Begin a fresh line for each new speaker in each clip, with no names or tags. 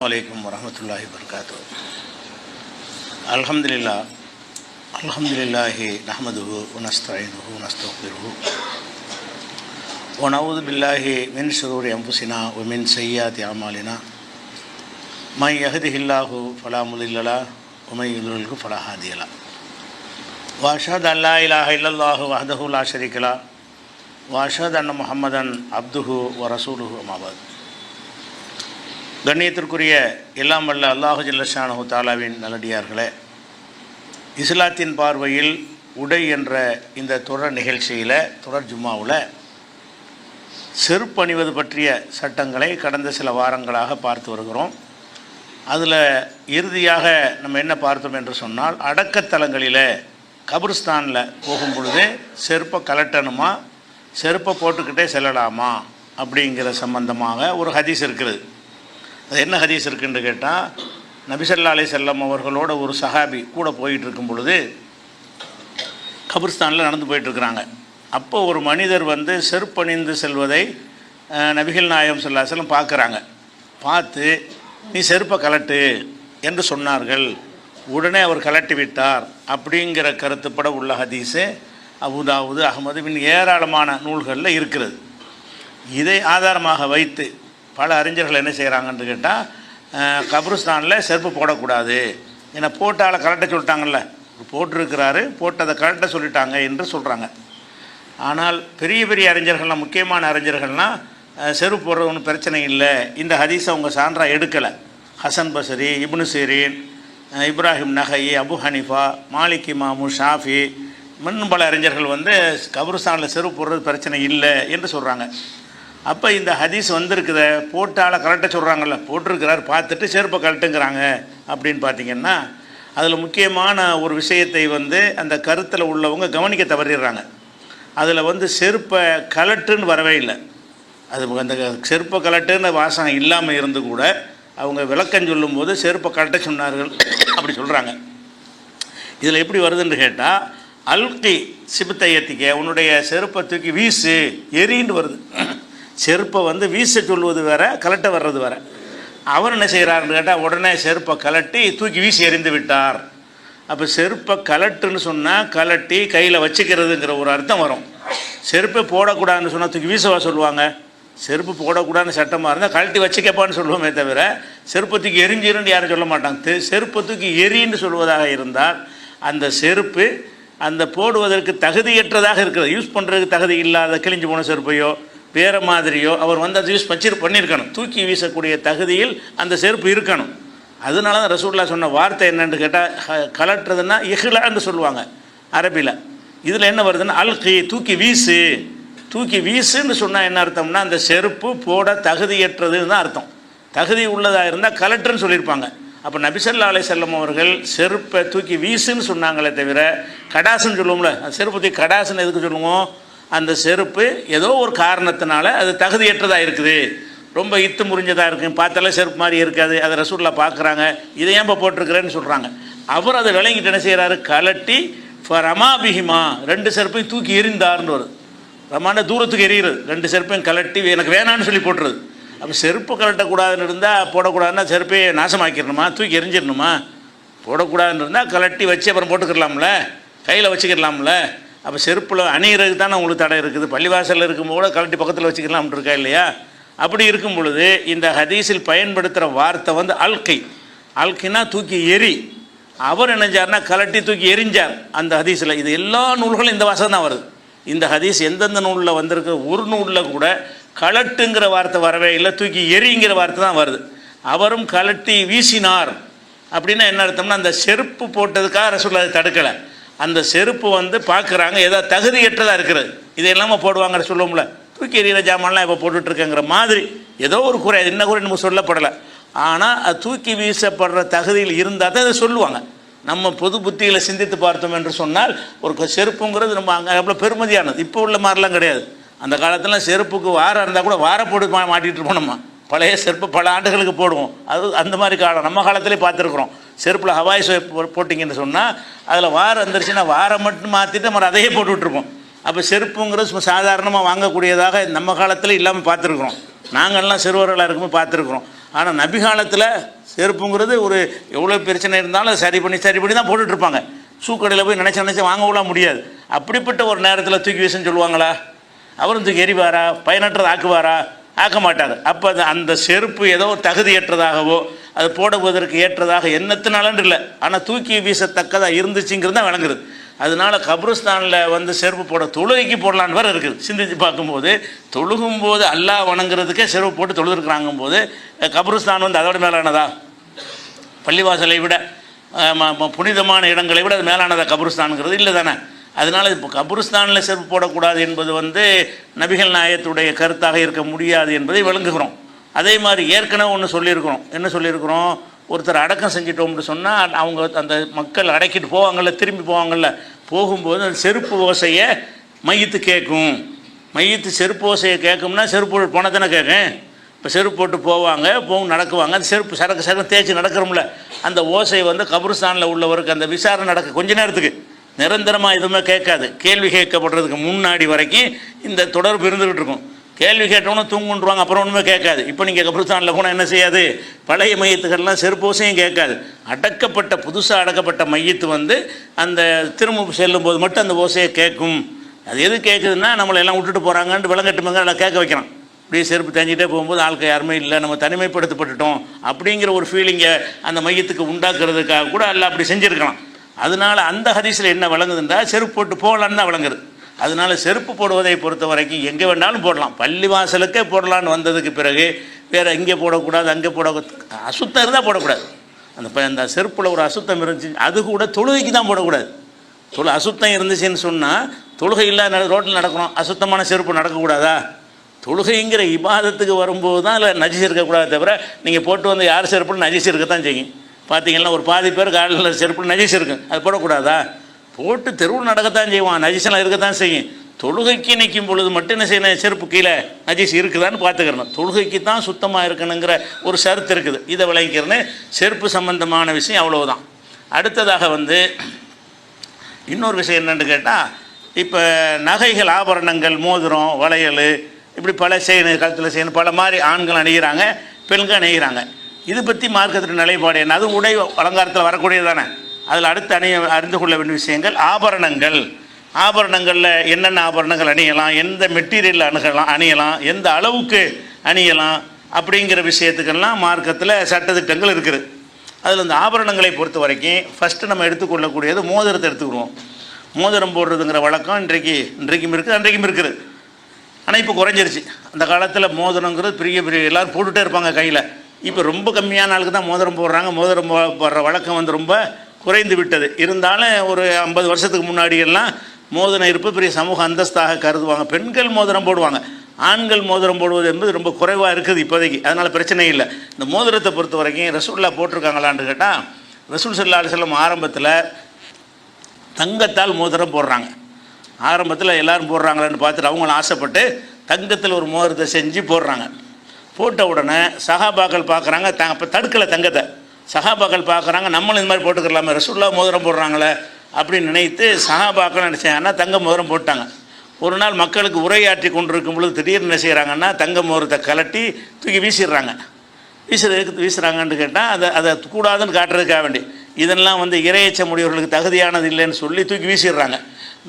வலைக்கம் வரமத்துல்லாஹி வர்காத்து அலமதுல்லா அலமதுல்லாஹி நஹமதுஹு உனஸ்தயினுஹு உனஸ்தபிருஹு ஒனவுது பில்லாஹி மின் சுரூர் எம்புசினா ஒமின் செய்யாத் யாமாலினா மை யஹதிஹில்லாஹு ஃபலா முதில்லலா உமை யுதுல்கு ஃபலா வாஷத் அல்லா இலாஹ இல்லல்லாஹு வஹதஹு லா வாஷத் அன்ன முஹம்மதன் அப்துஹு வ ரசூலுஹு அமாபாத் கண்ணியத்திற்குரிய எல்லாம் வல்ல அல்லாஹு ஜில்லஷானு தாலாவின் நல்லடியார்களே இஸ்லாத்தின் பார்வையில் உடை என்ற இந்த தொடர் நிகழ்ச்சியில் தொடர் ஜும்மாவில் செருப்பணிவது பற்றிய சட்டங்களை கடந்த சில வாரங்களாக பார்த்து வருகிறோம். அதில் இறுதியாக நம்ம என்ன பார்த்தோம் என்று சொன்னால் அடக்கத்தலங்களில் கபிரிஸ்தானில் போகும் பொழுது செருப்பை கலட்டணுமா செருப்பை போட்டுக்கிட்டே செல்லலாமா அப்படிங்கிற சம்பந்தமாக ஒரு ஹதீஸ் இருக்கிறது. அது என்ன ஹதீஸ் இருக்குன்னு கேட்டால் நபிசல்லா அலி செல்லம் அவர்களோட ஒரு சஹாபி கூட போயிட்டு இருக்கும் பொழுது கபிர்ஸ்தானில் நடந்து போயிட்டுருக்குறாங்க அப்போ ஒரு மனிதர் வந்து செருப்பணிந்து செல்வதை நபிகள் நாயகம் சொல்லாசலம் பார்க்குறாங்க. பார்த்து நீ செருப்பை கலட்டு என்று சொன்னார்கள். உடனே அவர் கலட்டி விட்டார். அப்படிங்கிற கருத்துப்பட உள்ள ஹதீஸு அபுதாவுது அகமது பின் ஏராளமான நூல்களில் இருக்கிறது. இதை ஆதாரமாக வைத்து பல அறிஞர்கள் என்ன செய்கிறாங்கன்னு கேட்டால் கபருஸ்தானில் செருப்பு போடக்கூடாது. ஏன்னா போட்டால் கரெக்டாக சொல்லிட்டாங்கல்ல. போட்டிருக்கிறாரு போட்டதை கரெக்டாக சொல்லிட்டாங்க என்று சொல்கிறாங்க ஆனால் பெரிய பெரிய அறிஞர்கள்லாம் முக்கியமான அறிஞர்கள்லாம் செருப்பு போடுறது ஒன்றும் பிரச்சனை இல்லை. இந்த ஹதீஸை அவங்க சான்றாக எடுக்கலை. ஹசன் பசரி இப்னு சீரீன் இப்ராஹிம் நகை அபு ஹனிஃபா மாலிக் இமாமு ஷாஃபி இன்னும் பல அறிஞர்கள் வந்து கபருஸ்தானில் செருப்பு போடுறது பிரச்சனை இல்லை என்று சொல்கிறாங்க அப்போ இந்த ஹதீஸ் வந்திருக்குத போட்டால் கரெக்டாக சொல்கிறாங்கல்ல போட்டிருக்கிறார் பார்த்துட்டு செருப்பை கரெக்டுங்கிறாங்க அப்படின்னு பார்த்தீங்கன்னா அதில் முக்கியமான ஒரு விஷயத்தை வந்து அந்த கருத்தில் உள்ளவங்க கவனிக்க தவறிடுறாங்க. அதில் வந்து செருப்பை கலட்டுன்னு வரவே இல்லை. அது அந்த செருப்பை கலட்டுன்னு வாசகம் இல்லாமல் இருந்து கூட அவங்க விளக்கம் சொல்லும்போது செருப்பை கலட்ட சொன்னார்கள் அப்படி சொல்கிறாங்க இதில் எப்படி வருதுன்னு கேட்டால் அல்கி சிபத்தையத்திக்க உன்னுடைய செருப்பை தூக்கி வீசு எரின்னு வருது. செருப்பை வந்து வீச சொல்வது வேற கலட்ட வர்றது வேற. அவர் என்ன செய்கிறாருன்னு கேட்டால் உடனே செருப்பை கலட்டி தூக்கி வீசி எறிந்து விட்டார். அப்போ செருப்பை கலட்டுன்னு சொன்னால் கலட்டி கையில் வச்சுக்கிறதுங்கிற ஒரு அர்த்தம் வரும். செருப்பை போடக்கூடாதுன்னு சொன்னால் தூக்கி வீசவா சொல்லுவாங்க? செருப்பு போடக்கூடாதுன்னு சட்டமாக இருந்தால் கழட்டி வச்சுக்கப்பான்னு சொல்லுவோமே தவிர செருப்பத்துக்கு எரிஞ்சிருன்னு யாரும் சொல்ல மாட்டாங்க. செருப்பத்துக்கு தூக்கி எரின்னு சொல்வதாக இருந்தால் அந்த செருப்பு அந்த போடுவதற்கு தகுதியற்றதாக இருக்கிறது. யூஸ் பண்ணுறதுக்கு தகுதி இல்லாத கிழிஞ்சு போன செருப்பையோ வேறு மாதிரியோ அவர் வந்து அதை யூஸ் பச்சீர் பண்ணியிருக்கணும். தூக்கி வீசக்கூடிய தகுதியில் அந்த செருப்பு இருக்கணும். அதனால தான் ரசூல்லா சொன்ன வார்த்தை என்னென்று கேட்டால் கலட்டுறதுன்னா இஹ்லான்னு சொல்லுவாங்க அரபியில் இதில் என்ன வருதுன்னா அல்கி தூக்கி வீசு. தூக்கி வீசுன்னு சொன்னால் என்ன அர்த்தம்னா அந்த செருப்பு போட தகுதியற்றதுன்னு தான் அர்த்தம். தகுதி உள்ளதாக இருந்தால் கலட்டுன்னு சொல்லியிருப்பாங்க. அப்போ நபிசல்லா அலை செல்லம் அவர்கள் செருப்பை தூக்கி வீசுன்னு சொன்னாங்களே தவிர கடாசுன்னு சொல்லுவோம்ல அந்த செருப்பு தூக்கி கடாசுன்னு எதுக்கு சொல்லுவோம்? அந்த செருப்பு ஏதோ ஒரு காரணத்தினால அது தகுதியற்றதாக இருக்குது. ரொம்ப இத்து முறிஞ்சதாக இருக்குது பார்த்தாலே செருப்பு மாதிரி இருக்காது. அதை ரசூல்லா பார்க்குறாங்க. இதை ஏன்பா போட்டிருக்கிறேன்னு சொல்கிறாங்க அவர் அதை விளங்கிட்டு என்ன செய்கிறாரு கலட்டி ரமாபிஹிமா ரெண்டு செருப்பையும் தூக்கி எரிந்தார்னு வருது. ரமான தூரத்துக்கு எறிகிறது. ரெண்டு செருப்பையும் கலட்டி எனக்கு வேணான்னு சொல்லி போட்டுருது. அப்போ செருப்பு கலட்டக்கூடாதுன்னு இருந்தால் போடக்கூடாதுன்னா செருப்பையே நாசமாக்கிடணுமா? தூக்கி எரிஞ்சிடணுமா போடக்கூடாதுன்னு இருந்தால் கலட்டி வச்சு அப்புறம் போட்டுக்கிடலாம்ல கையில் வச்சுக்கிடலாம்ல அப்போ செருப்பில் அணிகிறதுக்கு தானே உங்களுக்கு தடை இருக்குது? பள்ளிவாசலில் இருக்கும்போது கூட கலட்டி பக்கத்தில் வச்சுக்கலாம்னு இருக்கா இல்லையா? அப்படி இருக்கும் பொழுது இந்த ஹதீஸில் பயன்படுத்துகிற வார்த்தை வந்து அல்கை. அல்கைனா தூக்கி எரி அவர் நினைஞ்சார்னா கலட்டி தூக்கி எரிஞ்சார் அந்த ஹதீஸில். இது எல்லா நூல்களும் இந்த வாசகம் தான் வருது. இந்த ஹதீஸ் எந்தெந்த நூலில் வந்திருக்க? ஒரு நூலில் கூட கலட்டுங்கிற வார்த்தை வரவே இல்லை. தூக்கி எரிங்கிற வார்த்தை தான் வருது. அவரும் கலட்டி வீசினார். அப்படின்னா என்ன அர்த்தம்னா அந்த செருப்பு போட்டதுக்காக ரசூல் அதை தடுக்கலை. அந்த செருப்பு வந்து பார்க்குறாங்க ஏதோ தகுதியற்றதாக இருக்கிறது. இது எல்லாமே போடுவாங்க சொல்லுவோம்ல. தூக்கி எறிகிற ஜாமான்லாம் இப்போ போட்டுட்ருக்கேங்கிற மாதிரி ஏதோ ஒரு குறை என்ன குறை நமக்கு சொல்லப்படலை. ஆனால் அது தூக்கி வீசப்படுற தகுதியில் இருந்தால் தான் அதை சொல்லுவாங்க. நம்ம பொது புத்தியில் சிந்தித்து பார்த்தோம் என்று சொன்னால் ஒரு செருப்புங்கிறது நம்ம அங்கே அவ்வளோ பெருமதியானது. இப்போ உள்ள மாதிரிலாம் கிடையாது. அந்த காலத்தில் செருப்புக்கு வாரம் இருந்தால் கூட வார போட்டு மா மாட்டிகிட்டு இருப்போம் நம்ம. பழைய செருப்பு பல ஆண்டுகளுக்கு போடுவோம். அது அந்த மாதிரி காலம். நம்ம காலத்திலே பார்த்துருக்குறோம். செருப்பில் ஹவாய் சோப் போ- போட்டிங்கன்னு சொன்னால் அதில் வாரம் வந்துருச்சுன்னா வாரம் மட்டும் மாற்றிட்டு நம்ம அதையே போட்டு விட்ருப்போம் அப்போ செருப்புங்கிறது சாதாரணமாக வாங்கக்கூடியதாக நம்ம காலத்தில் இல்லாமல் பார்த்துருக்குறோம். நாங்கள்லாம் சிறுவர்களாக இருக்கும்போது பார்த்துருக்குறோம். ஆனால் நபி காலத்தில் செருப்புங்கிறது ஒரு எவ்வளோ பிரச்சனை இருந்தாலும் அதை சரி பண்ணி சரி பண்ணி தான் போட்டுட்ருப்பாங்க. சூக்கடையில் போய் நினச்ச நினச்சி வாங்கவும் முடியாது. அப்படிப்பட்ட ஒரு நேரத்தில் தூக்கி வீசுன்னு சொல்லுவாங்களா? அவரும் தூக்கி எறிவாரா? பயனற்றதை ஆக்குவாரா? ஆக்க மாட்டார். அப்போ அந்த செருப்பு ஏதோ தகுதியற்றதாகவோ அது போடுவதற்கு ஏற்றதாக எண்ணத்தினாலன்று இல்லை ஆனால் தூக்கி வீசத்தக்கதாக இருந்துச்சுங்கிறது தான் விளங்குறது. அதனால கப்ரிஸ்தானில் வந்து செருப்பு போட தொழுகைக்கு போடலான்னு வேறு இருக்குது. சிந்திச்சு பார்க்கும்போது தொழுகும்போது அல்லாஹ் வணங்குறதுக்கே செருப்பு போட்டு தொழுதுருக்குறாங்கும் போது கப்ரிஸ்தான் வந்து அதோட மேலானதா? பள்ளிவாசலை விட புனிதமான இடங்களை விட அது மேலானதா கபருஸ்தானுங்கிறது? இல்லை தானே. அதனால் இப்போ கபுருஸ்தானில் செருப்பு போடக்கூடாது என்பது வந்து நபிகள் நாயத்துடைய கருத்தாக இருக்க முடியாது என்பதை விளங்குகிறோம். அதே மாதிரி ஏற்கனவே ஒன்று சொல்லியிருக்கிறோம் என்ன சொல்லியிருக்கிறோம்? ஒருத்தர் அடக்கம் செஞ்சிட்டோம்னு சொன்னால் அவங்க அந்த மக்கள் அடக்கிட்டு போவாங்கள்ல திரும்பி போவாங்கள்ல போகும்போது அந்த செருப்பு ஓசையை மையத்து கேட்கும். மையத்து செருப்பு ஓசையை கேட்கும்னா செருப்பு போன தானே கேட்கும். இப்போ செருப்பு போட்டு போவாங்க போகும் நடக்குவாங்க. அந்த செருப்பு சரக்கு சரக்கு தேய்ச்சி நடக்கிறோம்ல அந்த ஓசை வந்து கபருஸ்தானில் உள்ளவருக்கு அந்த விசாரணை நடக்க கொஞ்ச நேரத்துக்கு. நிரந்தரமாக எதுவுமே கேட்காது. கேள்வி கேட்கப்படுறதுக்கு முன்னாடி வரைக்கும் இந்த தொடர்பு இருந்துகிட்டு இருக்கும். கேள்வி கேட்டவனும் தூங்குன்றுவாங்க அப்புறம் ஒன்றுமே கேட்காது. இப்போ நீங்கள் கபிரஸ்தானில் போனால் என்ன செய்யாது? பழைய மையத்துக்கள்லாம் செருப்பு ஓசையும் கேட்காது. அடக்கப்பட்ட புதுசாக அடக்கப்பட்ட மையத்து வந்து அந்த திரும்ப செல்லும்போது மட்டும் அந்த ஓசையை கேட்கும். அது எது கேட்குதுன்னா நம்மளை எல்லாம் விட்டுட்டு போகிறாங்கன்ட்டு விளங்கட்டுமங்க நல்லா கேட்க வைக்கிறான் அப்படியே செருப்பு தேஞ்சிட்டே போகும்போது ஆட்கள் யாருமே இல்லை நம்ம தனிமைப்படுத்தப்பட்டுட்டோம் அப்படிங்கிற ஒரு ஃபீலிங்கை அந்த மையத்துக்கு உண்டாக்குறதுக்காக கூட எல்லாம் அப்படி செஞ்சுருக்கலாம். அதனால அந்த ஹதீஸில் என்ன விளங்குதுன்றா செருப்பு போட்டு போகலான்னு தான் விளங்குது. அதனால செருப்பு போடுவதை பொறுத்த வரைக்கும் எங்கே வேணாலும் போடலாம். பள்ளி வாசலுக்கே போடலான்னு வந்ததுக்கு பிறகு வேறு இங்கே போடக்கூடாது அங்கே போட அசுத்தம் இருந்தால் போடக்கூடாது. அந்த ப- அந்த செருப்பில் ஒரு அசுத்தம் இருந்துச்சு அது கூட தொழுகைக்கு தான் போடக்கூடாது. தொழு அசுத்தம் இருந்துச்சுன்னு சொன்னால் தொழுகை இல்லாத ரோட்டில் நடக்கிறோம் அசுத்தமான செருப்பு நடக்கக்கூடாதா? தொழுகைங்கிற இபாதத்துக்கு வரும்போது தான் இல்லை நஜிச்சு இருக்கக்கூடாது தவிர நீங்கள் போட்டு வந்து யார் செருப்புன்னு நஜிச்சு இருக்க தான் செய்யும். பார்த்தீங்கன்னா ஒரு பாதி பேர் காலில் செருப்புன்னு நஜிச்சு இருக்கும். அது போடக்கூடாதா? போட்டு தெருவில் நடக்கத்தான் செய்வான். நஜிசெல்லாம் இருக்கத்தான் செய்யும். தொழுகைக்கு நிற்கும் பொழுது மட்டும் என்ன செய்யணும்? செருப்பு கீழே நஜிஸ் இருக்குதான்னு பார்த்துக்கிறணும். தொழுகைக்கு தான் சுத்தமாக இருக்கணுங்கிற ஒரு சருத்து இருக்குது. இதை விளங்கிக்கிறேன்னு செருப்பு சம்பந்தமான விஷயம் அவ்வளவுதான். அடுத்ததாக வந்து இன்னொரு விஷயம் என்னென்னு கேட்டால் இப்போ நகைகள் ஆபரணங்கள் மோதிரம் வளையல் இப்படி பல செயின் கழுத்தில் செயின் பல மாதிரி ஆண்கள் அணிகிறாங்க பெண்கள் அணிகிறாங்க. இது பற்றி மார்க்கத்தின் நிலைப்பாடு என்ன? அது உடை அலங்காரத்தில் வரக்கூடியது தானே? அதில் அடுத்து அணிய அறிந்து கொள்ள வேண்டிய விஷயங்கள் ஆபரணங்கள். ஆபரணங்களில் என்னென்ன ஆபரணங்கள் அணியலாம் எந்த மெட்டீரியல் அணுகலாம் அணியலாம் எந்த அளவுக்கு அணியலாம் அப்படிங்கிற விஷயத்துக்கெல்லாம் மார்க்கத்தில் சட்டத்திட்டங்கள் இருக்குது. அதில் இந்த ஆபரணங்களை பொறுத்த வரைக்கும் ஃபஸ்ட்டு நம்ம எடுத்துக்கொள்ளக்கூடியது மோதிரத்தை எடுத்துக்கிடுவோம். மோதிரம் போடுறதுங்கிற வழக்கம் இன்றைக்கு இன்றைக்கும் இருக்குது அன்றைக்கும் இருக்குது. ஆனால் இப்போ குறைஞ்சிருச்சு. அந்த காலத்தில் மோதிரங்கிறது பெரிய பெரிய எல்லோரும் போட்டுகிட்டே இருப்பாங்க கையில். இப்போ ரொம்ப கம்மியான ஆளுக்கு தான் மோதிரம் போடுறாங்க. மோதிரம் போ- போடுற வழக்கம் வந்து ரொம்ப குறைந்து விட்டது. இருந்தாலும் ஒரு ஐம்பது வருஷத்துக்கு முன்னாடியெல்லாம் மோதிரம் இருப்பு பெரிய சமூக அந்தஸ்தாக கருதுவாங்க. பெண்கள் மோதிரம் போடுவாங்க. ஆண்கள் மோதிரம் போடுவது என்பது ரொம்ப குறைவாக இருக்குது இப்போதைக்கு. அதனால் பிரச்சனை இல்லை. இந்த மோதிரத்தை பொறுத்த வரைக்கும் ரசூல்லா போட்டிருக்காங்களான்னு கேட்டால் ரசூல் சல்லா செல்லம் ஆரம்பத்தில் தங்கத்தால் மோதிரம் போடுறாங்க. ஆரம்பத்தில் எல்லாரும் போடுறாங்களான்னு பார்த்துட்டு அவங்களும் ஆசைப்பட்டு தங்கத்தில் ஒரு மோதிரத்தை செஞ்சு போடுறாங்க. போட்ட உடனே சகாபாக்கள் பார்க்குறாங்க த அப்போ தடுக்கலை தங்கத்தை. சகாபாக்கள் பார்க்குறாங்க நம்மளும் இந்த மாதிரி போட்டுக்கலாமே ரசுல்லா மோதிரம் போடுறாங்களே அப்படின்னு நினைத்து சகாபாக்கள் நினச்சாங்கன்னா தங்க மோதிரம் போட்டாங்க. ஒரு நாள் மக்களுக்கு உரையாற்றி கொண்டிருக்கும் பொழுது திடீர்னு என்ன செய்கிறாங்கன்னா தங்க மோதிரத்தை கலட்டி தூக்கி வீசிடுறாங்க. வீசுறதுக்கு வீசுகிறாங்கன்னு கேட்டால் அதை அதை கூடாதுன்னு காட்டுறதுக்காக வேண்டி. இதெல்லாம் வந்து இரையச்ச முடியவர்களுக்கு தகுதியானது இல்லைன்னு சொல்லி தூக்கி வீசிடுறாங்க.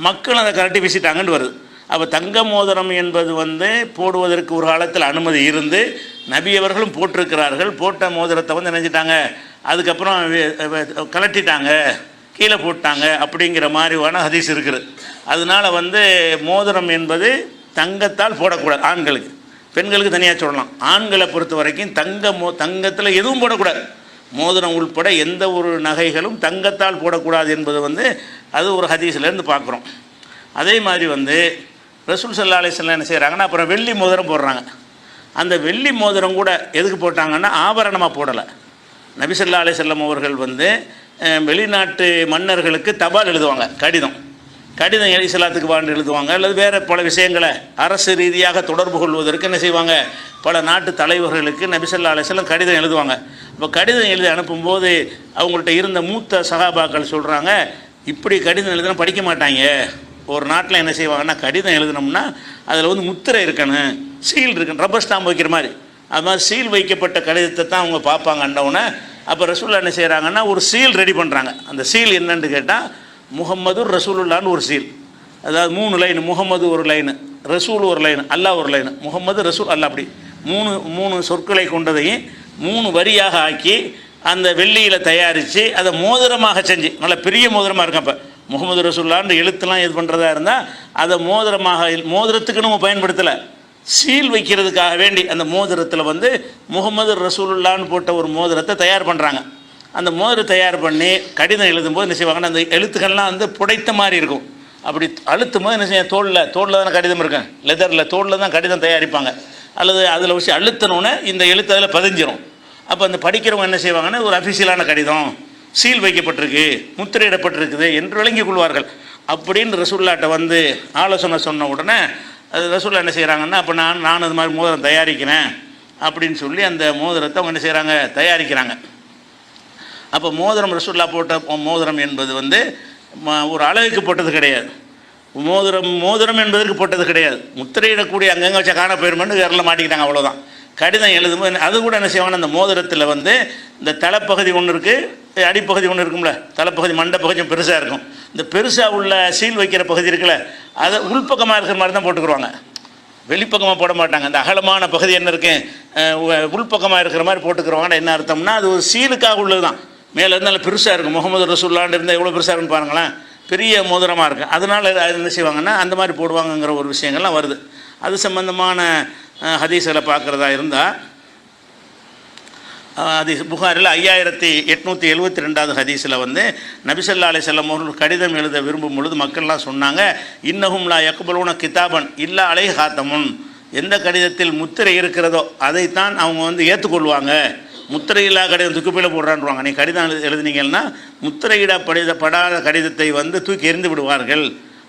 மக்கள் அதை கரட்டி வீசிட்டாங்கன்னு வருது. அப்போ தங்க மோதிரம் என்பது வந்து போடுவதற்கு ஒரு காலத்தில் அனுமதி இருந்து நபியவர்களும் போட்டிருக்கிறார்கள். போட்ட மோதிரத்தை வந்து நினைச்சிட்டாங்க அதுக்கப்புறம் கலட்டிட்டாங்க கீழே போட்டாங்க அப்படிங்கிற மாதிரியான ஹதீஸ் இருக்குது. அதனால வந்து மோதிரம் என்பது தங்கத்தால் போடக்கூடாது ஆண்களுக்கு. பெண்களுக்கு தனியாக சொல்லலாம். ஆண்களை பொறுத்த வரைக்கும் தங்க மோ தங்கத்தில் எதுவும் போடக்கூடாது. மோதிரம் உள்பட எந்த ஒரு நகைகளும் தங்கத்தால் போடக்கூடாது என்பது வந்து அது ஒரு ஹதீஸ்லேருந்து பார்க்குறோம். அதே மாதிரி வந்து ரசூல் சல்லா அலிஸ்லாம் என்ன செய்கிறாங்கன்னா அப்புறம் வெள்ளி மோதிரம் போடுறாங்க. அந்த வெள்ளி மோதிரம் கூட எதுக்கு போட்டாங்கன்னா ஆபரணமாக போடலை. நபிசல்லா அலிசல்லம் அவர்கள் வந்து வெளிநாட்டு மன்னர்களுக்கு தபால் எழுதுவாங்க கடிதம். கடிதம் இஸ்லாத்துக்கு வாழ்ந்து எழுதுவாங்க அல்லது வேறு பல விஷயங்களை அரசு ரீதியாக தொடர்பு கொள்வதற்கு என்ன செய்வாங்க? பல நாட்டு தலைவர்களுக்கு நபிசல்லா அலிஸ்லாம் கடிதம் எழுதுவாங்க. இப்போ கடிதம் எழுதி அனுப்பும்போது அவங்கள்ட்ட இருந்த மூத்த சகாபாக்கள் சொல்கிறாங்க இப்படி கடிதம் எழுதுனா படிக்க மாட்டாங்க. ஒரு நாட்டில் என்ன செய்வாங்கன்னா கடிதம் எழுதினோம்னா அதில் வந்து முத்திரை இருக்கணும் சீல் இருக்கணும் ரப்பர் ஸ்டாம்ப் வைக்கிற மாதிரி. அது மாதிரி சீல் வைக்கப்பட்ட கடிதத்தை தான் அவங்க பார்ப்பாங்க அண்டவுடனே அப்போ ரசூல்லா என்ன செய்கிறாங்கன்னா ஒரு சீல் ரெடி பண்ணுறாங்க அந்த சீல் என்னன்னு கேட்டால் முகம்மது ரசூலுல்லான்னு ஒரு சீல். அதாவது மூணு லைன் முகம்மது ஒரு லைனு ரசூல் ஒரு லைன் அல்லாஹ் ஒரு லைன் முகம்மது ரசூல் அல்லா அப்படி. மூணு மூணு சொற்களை கொண்டதையும் மூணு வரியாக ஆக்கி அந்த வெள்ளியில் தயாரித்து அதை மோதிரமாக செஞ்சு நல்ல பெரிய மோதிரமாக இருக்கும் அப்போ. முகமது ரசூல்லான்னு எழுத்துலாம் இது பண்ணுறதா இருந்தால் அதை மோதிரமாக மோதிரத்துக்கு நம்ம பயன்படுத்தலை. சீல் வைக்கிறதுக்காக வேண்டி அந்த மோதிரத்தில் வந்து முகமது ரசூலுல்லான்னு போட்ட ஒரு மோதிரத்தை தயார் பண்ணுறாங்க அந்த மோதிரம் தயார் பண்ணி கடிதம் எழுதும்போது என்ன செய்வாங்கன்னா அந்த எழுத்துக்கள்லாம் வந்து புடைத்த மாதிரி இருக்கும். அப்படி அழுத்தும் போது என்ன செய்ய தோளில் தோளில் தானே கடிதம் இருக்கும் லெதரில் தோளில் தான் கடிதம் தயாரிப்பாங்க. அல்லது அதில் வச்சு அழுத்தணுன்னு இந்த எழுத்து அதில் பதிஞ்சிரும். அப்போ அந்த படிக்கிறவங்க என்ன செய்வாங்கன்னா ஒரு அஃபிஷியலான கடிதம் சீல் வைக்கப்பட்டிருக்கு முத்திரையிடப்பட்டிருக்குது என்று விளங்கிக் கொள்வார்கள். அப்படின்னு ரசூல்லாட்ட வந்து ஆலோசனை சொன்ன உடனே அது ரசூல்லா என்ன செய்கிறாங்கன்னா அப்போ நான் நான் அது மாதிரி மோதிரம் தயாரிக்கிறேன் அப்படின்னு சொல்லி அந்த மோதிரத்தை அவங்க என்ன செய்கிறாங்க தயாரிக்கிறாங்க. அப்போ மோதிரம் ரசூல்லா போட்ட மோதிரம் என்பது வந்து ம- ஒரு அளவுக்கு போட்டது கிடையாது. மோதிரம் மோதிரம் என்பதற்கு போட்டது கிடையாது. முத்திரையிடக்கூடிய அங்கங்கே வச்ச காண போயிருமென்னு விரலில் மாட்டிக்கிட்டாங்க அவ்வளோதான் கடிதம் எழுதும்போது அது கூட என்ன செய்வாங்கன்னா அந்த மோதிரத்தில் வந்து இந்த தலைப்பகுதி ஒன்று இருக்குது அடிப்பகுதி ஒன்று இருக்கும்ல. தலைப்பகுதி மண்டப்பகுதி பெருசாக இருக்கும். இந்த பெருசாக உள்ள சீல் வைக்கிற பகுதி இருக்குல்ல அதை உள்பக்கமாக இருக்கிற மாதிரி தான் போட்டுக்குருவாங்க. வெளிப்பக்கமாக போட மாட்டாங்க. அந்த அகலமான பகுதி என்ன இருக்கு? உள்பக்கமாக இருக்கிற மாதிரி போட்டுக்கிறவங்க என்ன அர்த்தம்னா அது ஒரு சீலுக்காக உள்ளது தான் மேலே இருந்தாலும் பெருசாக இருக்கும். முகமது ரசூல்லாண்டு இருந்தால் எவ்வளோ பெருசாக இருக்குன்னு பாருங்களேன். பெரிய மோதிரமாக இருக்கும் அதனால் அது என்ன செய்வாங்கன்னா அந்த மாதிரி போடுவாங்கங்கிற ஒரு விஷயங்கள்லாம் வருது. அது சம்பந்தமான அஹ், ஹதீஸ்களை பார்க்குறதா இருந்தால் அது புகாரில் ஐயாயிரத்தி எட்நூற்றி எழுபத்தி ரெண்டாவது ஹதீஸில் வந்து நபிசல்லா அலி செல்லம் அவர்கள் கடிதம் எழுத விரும்பும் பொழுது மக்கள்லாம் சொன்னாங்க இன்னகும்லா லா கிதாபன் இல்லா அலை ஹாத்தமுன் எந்த கடிதத்தில் முத்திரை இருக்கிறதோ அதைத்தான் அவங்க வந்து ஏற்றுக்கொள்வாங்க. முத்திரையில்லா கடிதம் துக்குப்பையில் போடுறான்வாங்க நீ கடிதம் எழு- எழுதினீங்கன்னா முத்திரையிட படித படாத கடிதத்தை வந்து தூக்கி எறிந்து விடுவார்கள்.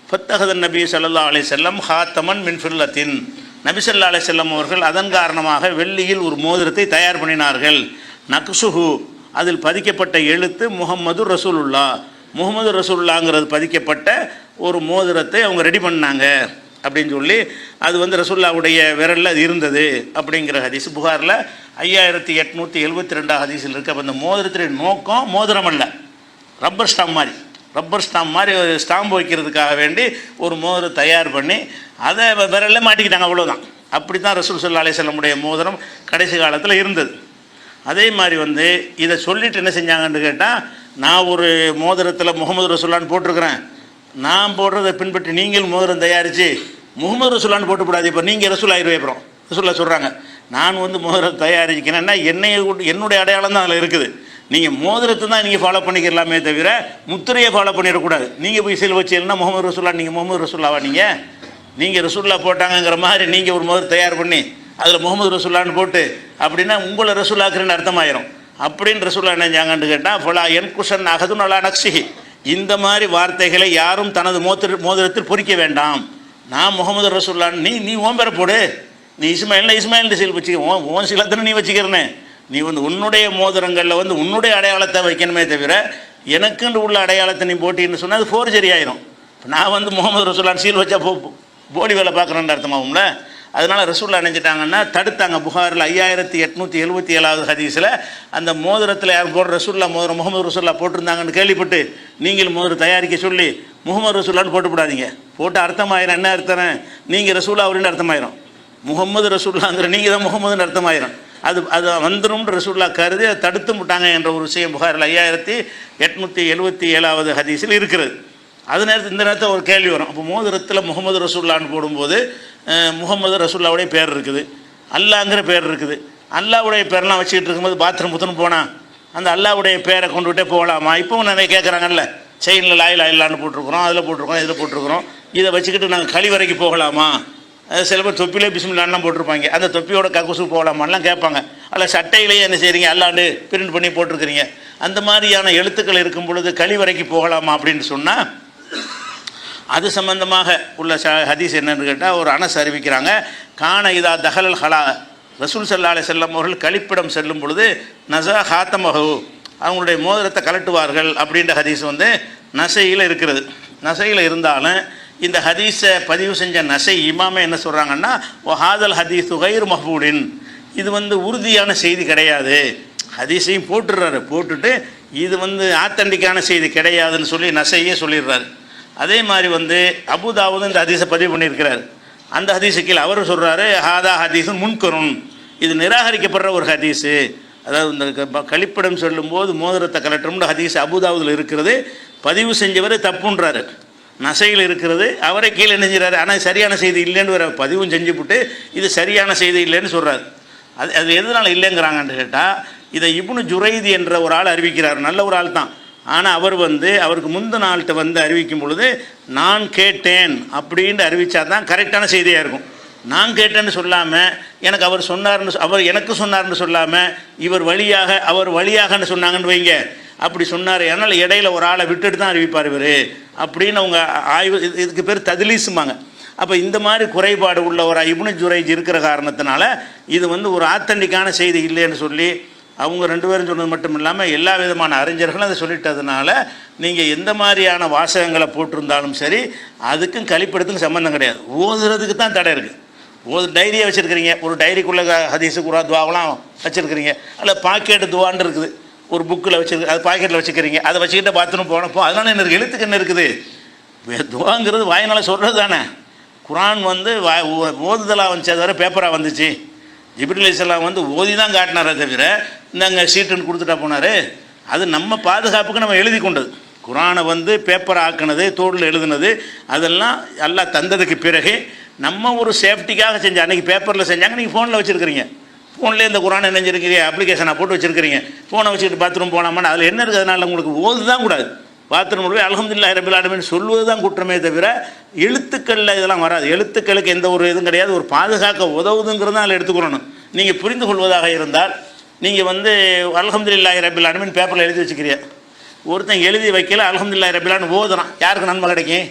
ஃபத்தஹதன் நபி சல்லா அலி செல்லம் ஹாத்தமன் மின்ஃபுல்லத்தின் நபிசல்லா நபி செல்லம் அவர்கள் அதன் காரணமாக வெள்ளியில் ஒரு மோதிரத்தை தயார் பண்ணினார்கள். நக்சுஹு அதில் பதிக்கப்பட்ட எழுத்து முகம்மது ரசூலுல்லா. முகமது ரசூல்லாங்கிறது பதிக்கப்பட்ட ஒரு மோதிரத்தை அவங்க ரெடி பண்ணாங்க அப்படின்னு சொல்லி அது வந்து ரசூல்லாவுடைய விரலில் அது இருந்தது அப்படிங்கிற ஹதீஸ். புகாரில் ஐயாயிரத்தி எட்நூற்றி எழுபத்தி ரெண்டாம் ஹதீஸில் இருக்க அந்த மோதிரத்தினுடைய நோக்கம் மோதிரம் அல்ல. ரப்பர் ஸ்டாம்ப் மாதிரி. ரப்பர் ஸ்டாம்ப் மாதிரி ஒரு ஸ்டாம்ப் வைக்கிறதுக்காக வேண்டி ஒரு மோதிரம் தயார் பண்ணி அதை விரலில் மாட்டிக்கிட்டாங்க அவ்வளோதான் அப்படி தான் ரசூல் சொல்லா அலிசல்லமுடைய மோதிரம் கடைசி காலத்தில் இருந்தது. அதே மாதிரி வந்து இதை சொல்லிட்டு என்ன செஞ்சாங்கன்னு கேட்டால் நான் ஒரு மோதிரத்தில் முகமது ரசூல்லான்னு போட்டிருக்கிறேன். நான் போடுறதை பின்பற்றி நீங்கள் மோதிரம் தயாரித்து முகமது ரசூல்லான்னு போட்டு இப்போ நீங்கள் ரசூல் ஆயிடுவே அப்புறம். ரசூல்லா சொல்கிறாங்க நான் வந்து மோதிரம் தயாரிக்கிறேன்னா என்னைய என்னுடைய அடையாளம் தான் அதில் இருக்குது. நீங்கள் மோதிரத்தை தான் நீங்கள் ஃபாலோ பண்ணிக்கலாமே தவிர முத்திரையை ஃபாலோ பண்ணிடக்கூடாது. நீங்கள் போய் செல் வச்சீங்கன்னா முகமது ரசூல்லா நீங்கள் முகமது ரசூல்லாவா நீங்கள் நீங்கள் ரசூல்லா போட்டாங்கங்கிற மாதிரி நீங்கள் ஒரு மோதிரம் தயார் பண்ணி அதில் முகமது ரசூல்லான்னு போட்டு அப்படின்னா உங்களை ரசூல்லாக்குறேன்னு அர்த்தமாயிரும். அப்படின்னு ரசூல்லா நினைஞ்சாங்கன்னு கேட்டால் ஃபலா என் குஷன் அகதுன் அலா நக்ஷிஹி இந்த மாதிரி வார்த்தைகளை யாரும் தனது மோதிர மோதிரத்தில் பொறிக்க வேண்டாம். நான் முகமது ரசூல்லான்னு நீ நீ ஓம்பெற போடு. நீ இஸ்மாயில்னா இஸ்மாயில் சீல் வச்சுக்க ஓன் உன் நீ வச்சுக்கிறனே. நீ வந்து உன்னுடைய மோதிரங்களில் வந்து உன்னுடைய அடையாளத்தை வைக்கணுமே தவிர எனக்குன்னு உள்ள அடையாளத்தை நீ போட்டின்னு சொன்னால் அது ஃபோர்ஜரி ஆயிரும். இப்போ நான் வந்து முகமது ரசூல்லான் சீல் வச்சா போ போலி வேலை பார்க்குறேன்னு அர்த்தமாகும்ல? அதனால் ரசூல்லா அணிஞ்சிட்டாங்கன்னா தடுத்தாங்க புகாரில் ஐயாயிரத்தி எட்நூற்றி எழுபத்தி ஏழாவது ஹதீஸில் அந்த மோதிரத்தில் யார் போடுற ரசூல்லா மோதிரம் முகமது ரசூல்லா போட்டிருந்தாங்கன்னு கேள்விப்பட்டு நீங்கள் மோதிரம் தயாரிக்க சொல்லி முகமது ரசூல்லான்னு போட்டு விடாதீங்க போட்டு அர்த்தமாயிரும் என்ன அர்த்தம் நீங்கள் ரசூல்லா அப்படின்னு அர்த்தமாயிரும். முகமது ரசூல்லாங்கிற நீங்கள் தான் முகமதுன்னு அர்த்தமாயிரும். அது அது வந்துடும் ரசூல்லா கருதி அதை தடுத்து விட்டாங்க என்ற ஒரு விஷயம் புகாரில் ஐயாயிரத்தி எட்நூற்றி எழுபத்தி ஏழாவது ஹதீஸில் இருக்கிறது. அது நேரத்தில் இந்த நேரத்தில் ஒரு கேள்வி வரும். அப்போ மோதிரத்தில் முகமது ரசூல்லான்னு போடும்போது முகமது ரசூல்லாவுடைய பேர் இருக்குது. அல்லாங்கிற பேர் இருக்குது. அல்லாவுடைய பேர்லாம் வச்சுக்கிட்டு இருக்கும்போது பாத்ரூம் புத்துன்னு போனால் அந்த அல்லாவுடைய பேரை கொண்டுகிட்டே போகலாமா? இப்போவும் நிறைய கேட்குறாங்கல்ல செயினில் லாயில் ஆயிலான்னு போட்டிருக்கிறோம் அதில் போட்டிருக்கிறோம் இதில் போட்டிருக்கிறோம். இதை வச்சுக்கிட்டு நாங்கள் கழிவறைக்கு போகலாமா? சில பேர் தொப்பிலே பிஸ்மில்லான்லாம் போட்டிருப்பாங்க. அந்த தொப்பியோட கக்குசு போகலாமான்லாம் கேட்பாங்க. அல்ல சட்டையிலேயே என்ன செய்கிறீங்க அல்லாண்டு பிரிண்ட் பண்ணி போட்டிருக்கிறீங்க. அந்த மாதிரியான எழுத்துக்கள் இருக்கும் பொழுது கழிவறைக்கு போகலாமா அப்படின்னு சொன்னால் அது சம்பந்தமாக உள்ள ச ஹதீஸ் என்னன்னு கேட்டால் ஒரு அனஸ் அறிவிக்கிறாங்க. காண இதா தஹலல் ஹலா. ரசூல் சல்லா செல்லும் செல்லம் அவர்கள் கழிப்பிடம் செல்லும் பொழுது நசா ஹாத்தமஹு. அவங்களுடைய மோதிரத்தை கலட்டுவார்கள் அப்படின்ற ஹதீஸ் வந்து நசையில் இருக்கிறது. நசையில் இருந்தாலும் இந்த ஹதீஸை பதிவு செஞ்ச நசை இமாமே என்ன சொல்கிறாங்கன்னா ஓ ஹாதல் ஹதீஸ் கயிறு மஹபூடின் இது வந்து உறுதியான செய்தி கிடையாது. ஹதீஸையும் போட்டுடுறாரு. போட்டுட்டு இது வந்து ஆத்தண்டிக்கான செய்தி கிடையாதுன்னு சொல்லி நசையே சொல்லிடுறாரு. அதே மாதிரி வந்து அபுதாவுது இந்த ஹதீஸை பதிவு பண்ணியிருக்கிறார். அந்த ஹதீஸு கீழே அவர் சொல்கிறாரு ஹாதா ஹதீஸும் முன்கருண் இது நிராகரிக்கப்படுற ஒரு ஹதீஸு. அதாவது இந்த க- கழிப்பிடம் சொல்லும்போது மோதிரத்தை கலட்டும்னு ஹதீஸ் அபுதாவுதில் இருக்கிறது. பதிவு செஞ்சவர் தப்புன்றாரு. நசையில் இருக்கிறது. அவரை கீழே நெஞ்சுறாரு. ஆனால் சரியான செய்தி இல்லைன்னு ஒரு பதிவும் செஞ்சுவிட்டு இது சரியான செய்தி இல்லைன்னு சொல்கிறார் அது அது எதனால் இல்லைங்கிறாங்கன்னு கேட்டால் இதை இப்னு ஜுரைதி என்ற ஒரு ஆள் அறிவிக்கிறார். நல்ல ஒரு ஆள் தான். ஆனால் அவர் வந்து அவருக்கு முந்தின ஆள்கிட்ட வந்து அறிவிக்கும் பொழுது நான் கேட்டேன் அப்படின்னு அறிவித்தா தான் கரெக்டான செய்தியாக இருக்கும். நான் கேட்டேன்னு சொல்லாமல் எனக்கு அவர் சொன்னார்னு அவர் எனக்கு சொன்னார்னு சொல்லாமல் இவர் வழியாக அவர் வழியாகன்னு சொன்னாங்கன்னு வைங்க. அப்படி சொன்னார். அதனால் இடையில ஒரு ஆளை விட்டுட்டு தான் அறிவிப்பார் இவர். அப்படின்னு அவங்க ஆய்வு இது- இதுக்கு பேர் ததிலீசுமாங்க அப்போ இந்த மாதிரி குறைபாடு உள்ள ஒரு இப்னு ஜுரைஜ் இருக்கிற காரணத்தினால இது வந்து ஒரு ஆத்தண்டிக்கான செய்தி இல்லைன்னு சொல்லி அவங்க ரெண்டு பேரும் சொன்னது மட்டும் இல்லாமல் எல்லா விதமான அறிஞர்களும் அதை சொல்லிட்டதுனால நீங்கள் எந்த மாதிரியான வாசகங்களை போட்டிருந்தாலும் சரி அதுக்கும் கழிப்பிடத்துக்கும் சம்மந்தம் கிடையாது. ஓதுறதுக்கு தான் தடை இருக்குது ஓது டைரியை வச்சுருக்கிறீங்க. ஒரு டைரிக்குள்ளே ஹதீஸு குரா துவாவெலாம் வச்சுருக்கிறீங்க. அல்ல பாக்கெட்டு துவான்னு இருக்குது. ஒரு புக்கில் வச்சுருக்கு அது பாக்கெட்டில் வச்சுக்கிறீங்க. அதை வச்சுக்கிட்டு பாத்ரூம் போனப்போ அதனால என்ன எழுத்துக்கு என்ன இருக்குது? துவாங்கிறது வாயினால் சொல்கிறது தானே. குரான் வந்து வா ஓ- ஓதுதலாக வந்துச்சு. அது வர பேப்பராக வந்துச்சு. ஜிப்ரில் வந்து ஓதி தான் காட்டினாரே தவிர இந்தாங்க சீட்டுன்னு கொடுத்துட்டா போனார். அது நம்ம பாதுகாப்புக்கு நம்ம எழுதி கொண்டது. குரானை வந்து பேப்பர் ஆக்கினது தோடில் எழுதுனது அதெல்லாம் எல்லாம் தந்ததுக்கு பிறகு நம்ம ஒரு சேஃப்டிக்காக செஞ்ச அன்றைக்கி பேப்பரில் செஞ்சாங்க நீங்கள் ஃபோனில் வச்சுருக்கிறீங்க. ஃபோன்லேயே இந்த குரான் நினைஞ்சிருக்கிறீங்க அப்ளிகேஷனை போட்டு வச்சுருக்கிறீங்க. ஃபோனை வச்சுக்கிட்டு பாத்ரூம் போனாமான்னு அதில் என்ன இருக்குது? உங்களுக்கு ஓது தான் கூடாது. பாத்ரூம் போய் அல்ஹம்துலில்லாஹி இரபிலாடமின்னு சொல்லுவது சொல்வது தான் குற்றமே தவிர எழுத்துக்களில் இதெல்லாம் வராது. எழுத்துக்களுக்கு எந்த ஒரு இதுவும் கிடையாது. ஒரு பாதுகாக்க உதவுதுங்கிறது தான் அதில் எடுத்துக்கிறணும் நீங்கள் புரிந்து கொள்வதாக இருந்தால் நீங்கள் வந்து அல்ஹம்துலில்லாஹி இரபிலாடமின்னு பேப்பரில் எழுதி வச்சுக்கிறீங்க. ஒருத்தன் எழுதி வைக்கல அல்ஹம்துலில்லாஹி இரபிலான்னு ஓதுறான். யாருக்கு நன்மை கிடைக்கும்?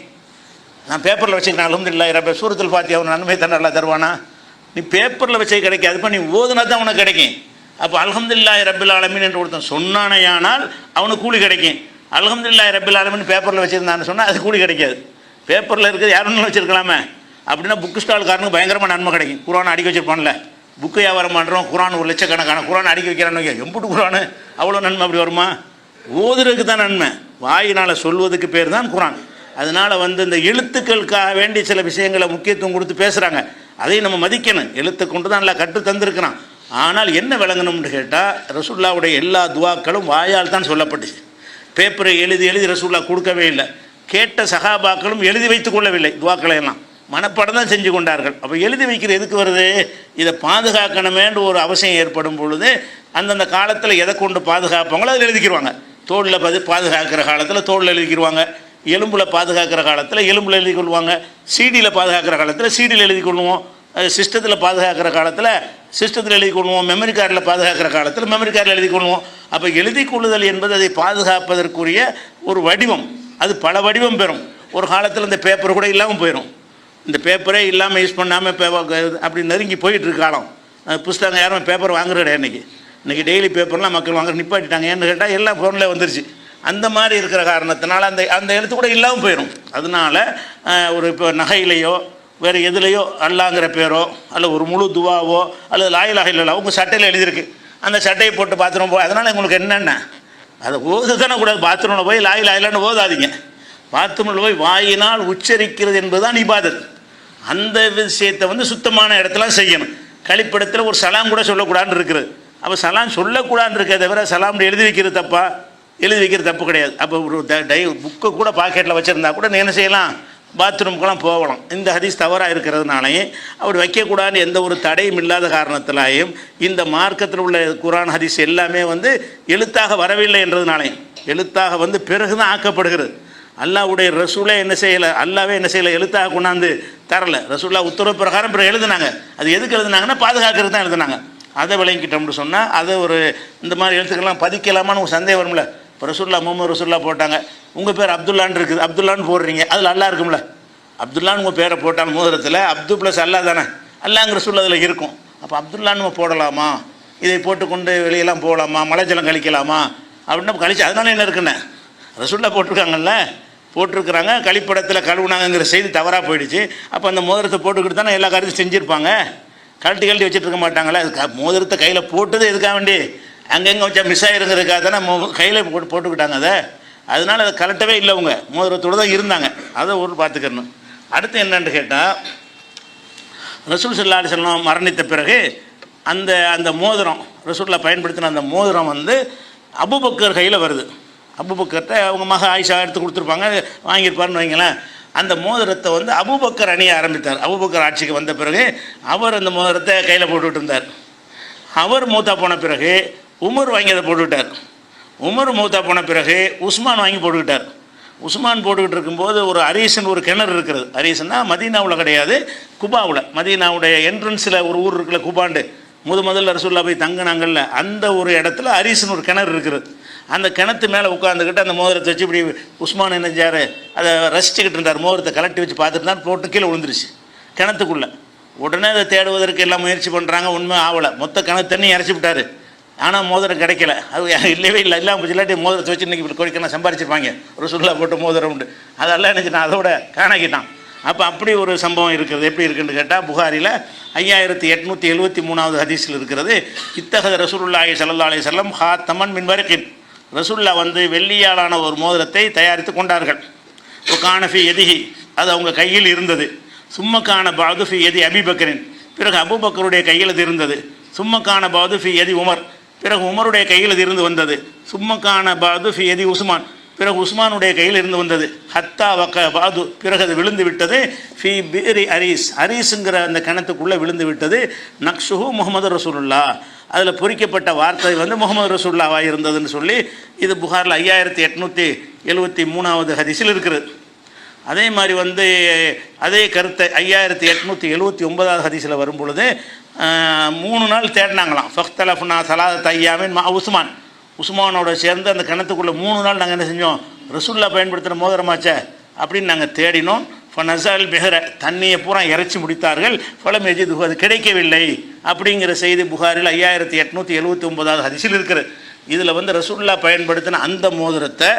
நான் பேப்பரில் வச்சுக்கிறேன் அல்ஹம்துலில்லாஹி ரபி சூரத்தில் பாத்தி அவன் நன்மை தானே நல்லா தருவானா? நீ பேப்பரில் வச்சே கிடைக்காதுப்பா நீ ஓதுனா தான் உனக்கு கிடைக்கும். அப்போ அலமதுல்லாய் ரபில் ஆலமின் என்று ஒருத்தன் சொன்னானேயானால் அவனுக்கு கூலி கிடைக்கும். அலமதுல்லாய் ரபில் ஆலமின் பேப்பரில் வச்சுருந்தான்னு சொன்னால் அது கூலி கிடைக்காது. பேப்பரில் இருக்கிறது யாரும் வச்சுருக்கலாமே. அப்படின்னா புக்கு ஸ்டால்காரனுக்கு பயங்கரமாக நன்மை கிடைக்கும். குரான் அடிக்க வச்சுருப்பான்ல. புக்கு வியாபாரம் பண்ணுறோம் குரான் ஒரு லட்சக்கணக்கான குரான் அடிக்க வைக்கிறான்னு வைக்க எம்புட்டு குரான்? அவ்வளோ நன்மை அப்படி வருமா? ஓதுறதுக்கு தான் நன்மை. வாயினால் சொல்வதுக்கு பேர் தான் குரான். அதனால் வந்து இந்த எழுத்துக்களுக்காக வேண்டி சில விஷயங்களை முக்கியத்துவம் கொடுத்து பேசுகிறாங்க அதையும் நம்ம மதிக்கணும். எழுத்தை கொண்டு தான் நல்லா கற்று தந்திருக்கிறான். ஆனால் என்ன விளங்கணும்னு கேட்டால் ரசுல்லாவுடைய எல்லா துவாக்களும் வாயால் தான் சொல்லப்பட்டுச்சு. பேப்பரை எழுதி எழுதி ரசூல்லா கொடுக்கவே இல்லை. கேட்ட சகாபாக்களும் எழுதி வைத்து கொள்ளவில்லை துவாக்களை எல்லாம். மனப்பாடம் தான் செஞ்சு கொண்டார்கள். அப்போ எழுதி வைக்கிற எதுக்கு வருது? இதை பாதுகாக்கணுமேன்ற ஒரு அவசியம் ஏற்படும் பொழுது அந்தந்த காலத்தில் எதை கொண்டு பாதுகாப்பாங்களோ அதில் எழுதிக்கிடுவாங்க தோளில் பது பாதுகாக்கிற காலத்தில் தோளில் எழுதிக்கிடுவாங்க எலும்பில் பாதுகாக்கிற காலத்தில் எலும்பில் எழுதி கொள்வாங்க. சீடியில் பாதுகாக்கிற காலத்தில் சீடியில் எழுதி கொள்வோம். சிஸ்டத்தில் பாதுகாக்கிற காலத்தில் சிஸ்டத்தில் எழுதி கொள்வோம். மெமரி கார்டில் பாதுகாக்கிற காலத்தில் மெமரி கார்டில் எழுதி கொள்வோம். அப்போ எழுதி கொள்ளுதல் என்பது அதை பாதுகாப்பதற்குரிய ஒரு வடிவம். அது பல வடிவம் பெறும். ஒரு காலத்தில் இந்த பேப்பர் கூட இல்லாமல் போயிடும் இந்த பேப்பரே இல்லாமல் யூஸ் பண்ணாமல் பே அப்படி நெருங்கி போயிட்டு காலம். புஸ்தகம் யாரும் பேப்பர் வாங்குற கிடையாது இன்றைக்கி இன்றைக்கி டெய்லி பேப்பர்லாம் மக்கள் வாங்குற நிப்பாட்டிட்டாங்க. ஏன்னு கேட்டால் எல்லாம் ஃபோனில் வந்துருச்சு. அந்த மாதிரி இருக்கிற காரணத்தினால அந்த அந்த எழுத்து கூட இல்லாமல் போயிடும் அதனால ஒரு இப்போ நகையிலையோ வேறு எதுலேயோ அல்லாங்கிற பேரோ அல்ல ஒரு முழு துவாவோ அல்லது லாயிலாக இல்லை உங்கள் சட்டையில் எழுதியிருக்கு. அந்த சட்டையை போட்டு பாத்ரூம் போய் அதனால் உங்களுக்கு என்னென்ன? அதை ஓது தானே கூடாது பாத்ரூமில் போய் லாயில் லாயிலான்னு ஓதாதீங்க. பாத்ரூமில் போய் வாயினால் உச்சரிக்கிறது என்பதுதான் இபாதத். அந்த விஷயத்தை வந்து சுத்தமான இடத்துல செய்யணும். கழிப்பிடத்தில் ஒரு சலாம் கூட சொல்லக்கூடாதுன்னு இருக்குது. அப்போ சலாம் சொல்லக்கூடாதுன்னு இருக்கே தவிர சலாம் எழுதி வைக்கிறது தப்பா? எழுதி வைக்கிறது தப்பு கிடையாது. அப்போ ஒரு ட- டை புக்கை கூட பாக்கெட்டில் வச்சுருந்தா கூட நீ என்ன செய்யலாம்? பாத்ரூமுக்கெல்லாம் போகலாம். இந்த ஹதீஸ் தவறாக இருக்கிறதுனாலையும் அவர் வைக்கக்கூடாதுன்னு எந்த ஒரு தடையும் இல்லாத காரணத்தினாலையும் இந்த மார்க்கத்தில் உள்ள குரான் ஹதீஸ் எல்லாமே வந்து எழுத்தாக வரவில்லை என்றதுனாலையும் எழுத்தாக வந்து பிறகு தான் ஆக்கப்படுகிறது. அல்லாவுடைய ரசூலே என்ன செய்யலை அல்லாவே என்ன செய்யலை எழுத்தாக கொண்டாந்து தரல. ரசூல்லா உத்தரவு பிரகாரம் பிறகு எழுதுனாங்க. அது எதுக்கு எழுதுனாங்கன்னா பாதுகாக்கிறது தான் எழுதுனாங்க. அதை விளங்கிக்கிட்டோம்னு சொன்னால் அதை ஒரு இந்த மாதிரி எழுத்துக்கெல்லாம் பதிக்கலாமான்னு ஒரு சந்தேகம் வரும்ல. இப்போ ரசூல்லா முகமது ரசூல்லா போட்டாங்க. உங்கள் பேர் அப்துல்லான்னு இருக்குது. அப்துல்லான்னு போடுறீங்க. அதில் அல்லா இருக்கும்ல. அப்துல்லான்னு உங்கள் பேரை போட்டால் மோதிரத்தில் அப்து ப்ளஸ் அல்லா தானே. அல்லாங்கிற சொல் அதில் இருக்கும். அப்போ அப்துல்லான்னு நம்ம போடலாமா? இதை போட்டுக்கொண்டு வெளியெல்லாம் போகலாமா? மலைஜலம் கழிக்கலாமா? அப்படின்னு கழிச்சு அதனால என்ன இருக்குண்ணே ரசுல்லா போட்டிருக்காங்கல்ல. போட்டிருக்கிறாங்க. கழிப்படத்தில் கழுவுனாங்கங்கிற செய்தி தவறாக போயிடுச்சு. அப்போ அந்த மோதிரத்தை போட்டுக்கிட்டு தானே எல்லா காரியத்தையும் செஞ்சுருப்பாங்க. கழட்டி கழட்டி வச்சுட்டு இருக்க மாட்டாங்களே. அது க- மோதிரத்தை கையில் போட்டது எதுக்காக வேண்டி? அங்கங்கே வச்சா மிஸ் ஆகிருங்கிறதுக்காக தானே மோ கையில் போட்டு போட்டுக்கிட்டாங்க அதை. அதனால் அதை கலட்டவே இல்லை அவங்க. மோதிரத்தோடு தான் இருந்தாங்க. அதை ஒரு பார்த்துக்கணும். அடுத்து என்னென்னு கேட்டால் ரசூல் சல்லா செல்லம் மரணித்த பிறகு அந்த அந்த மோதிரம் ரசூல்லா பயன்படுத்தின அந்த மோதிரம் வந்து அபுபக்கர் கையில் வருது. அபுபக்கர்கிட்ட அவங்க மக ஆயிஷா எடுத்து கொடுத்துருப்பாங்க. வாங்கியிருப்பாருன்னு வைங்களேன். அந்த மோதிரத்தை வந்து அபுபக்கர் அணிய ஆரம்பித்தார். அபுபக்கர் ஆட்சிக்கு வந்த பிறகு அவர் அந்த மோதிரத்தை கையில் போட்டுக்கிட்டு இருந்தார். அவர் மூத்தா போன பிறகு உமர் வாங்கி அதை போட்டுக்கிட்டார். உமர் மூத்தா போன பிறகு உஸ்மான் வாங்கி போட்டுக்கிட்டார். உஸ்மான் போட்டுக்கிட்டு இருக்கும்போது ஒரு அரீசன் ஒரு கிணறு இருக்கிறது. அரீசன்னா மதீனாவில் கிடையாது குபாவில். மதீனாவுடைய என்ட்ரன்ஸில் ஒரு ஊர் இருக்குல்ல குபாண்டு. முது முதல்ல ரசூல்லா போய் தங்கினாங்கல்ல அந்த ஒரு இடத்துல அரீசன் ஒரு கிணறு இருக்கிறது அந்த கிணத்து மேலே உட்காந்துக்கிட்டு அந்த மோதிரத்தை வச்சு இப்படி உஸ்மான் என்ன அதை ரசிச்சுக்கிட்டு இருந்தார். மோதிரத்தை கலட்டி வச்சு பார்த்துட்டு தான் போட்டு கீழே விழுந்துருச்சு. கிணத்துக்குள்ளே. உடனே அதை தேடுவதற்கு எல்லாம் முயற்சி பண்ணுறாங்க உண்மை ஆகலை மொத்த கிணத்து தண்ணி இறச்சி விட்டாரு ஆனால் மோதிரம் கிடைக்கல. அது இல்லவே இல்லை. இல்லாமல் இல்லாட்டி மோதிரத்தை வச்சு இன்றைக்கி கொடிக்கணும் சம்பாரிச்சிருப்பாங்க. ஒரு சுற்றுலா போட்டு மோதிரம் உண்டு. அதெல்லாம் நினச்சிட்டான் அதோட காணாக்கிட்டான். அப்போ அப்படி ஒரு சம்பவம் இருக்கிறது. எப்படி இருக்குன்னு கேட்டால் புகாரில் ஐயாயிரத்தி எட்நூற்றி எழுபத்தி மூணாவது ஹதீஸில் இருக்கிறது. இத்தகத ரசூலுல்லாஹி ஸல்லல்லாஹு செல்லம் ஹா தமன் மின் வரைக்கின். ரசூல்லா வந்து வெள்ளியாலான ஒரு மோதிரத்தை தயாரித்து கொண்டார்கள். கானஃபி எதிகி அது அவங்க கையில் இருந்தது. சும்மக்கான பாதுஃபி எதி அபிபக்கரின் பிறகு அபுபக்கருடைய கையில் அது இருந்தது. சும்மக்கான பாதுஃபி எதி உமர். பிறகு உமருடைய கையில் இது இருந்து வந்தது. சும்மக்கான பாதுஃபி எதி உஸ்மான். பிறகு உஸ்மானுடைய கையில் இருந்து வந்தது. ஹத்தா வக்க பாது. பிறகு அது விழுந்து விட்டது. ஃபி பிரி அரீஸ் அரீஸுங்கிற அந்த கிணத்துக்குள்ளே விழுந்து விட்டது. நக்ஷுஹு முகமது ரசூலுல்லா. அதில் பொறிக்கப்பட்ட வார்த்தை வந்து முகமது ரசூல்லாவாக இருந்ததுன்னு சொல்லி இது புகாரில் ஐயாயிரத்தி எட்நூற்றி எழுபத்தி மூணாவது ஹதிஸில் இருக்குது அதே மாதிரி வந்து அதே கருத்தை ஐயாயிரத்தி எட்நூற்றி எழுபத்தி ஒன்பதாவது ஹதிஸில் வரும் பொழுது மூணு நாள் தேடினாங்களாம். ஃபக்தலஃப்னா சலாத தையாமின் மா உஸ்மான். உஸ்மானோட சேர்ந்து அந்த கிணத்துக்குள்ளே மூணு நாள் நாங்கள் என்ன செஞ்சோம்? ரசுல்லா பயன்படுத்துகிற மோதிரமாச்சே அப்படின்னு நாங்கள் தேடினோம். ஃபனசால் பெஹர தண்ணியை பூரா இறைச்சி முடித்தார்கள். ஃபலம் எஜிது அது கிடைக்கவில்லை. அப்படிங்கிற செய்தி புகாரில் ஐயாயிரத்தி எட்நூற்றி எழுபத்தி ஒன்பதாவது ஹதீஸில் இருக்குது. இதில் வந்து ரசுல்லா பயன்படுத்தின அந்த மோதிரத்தை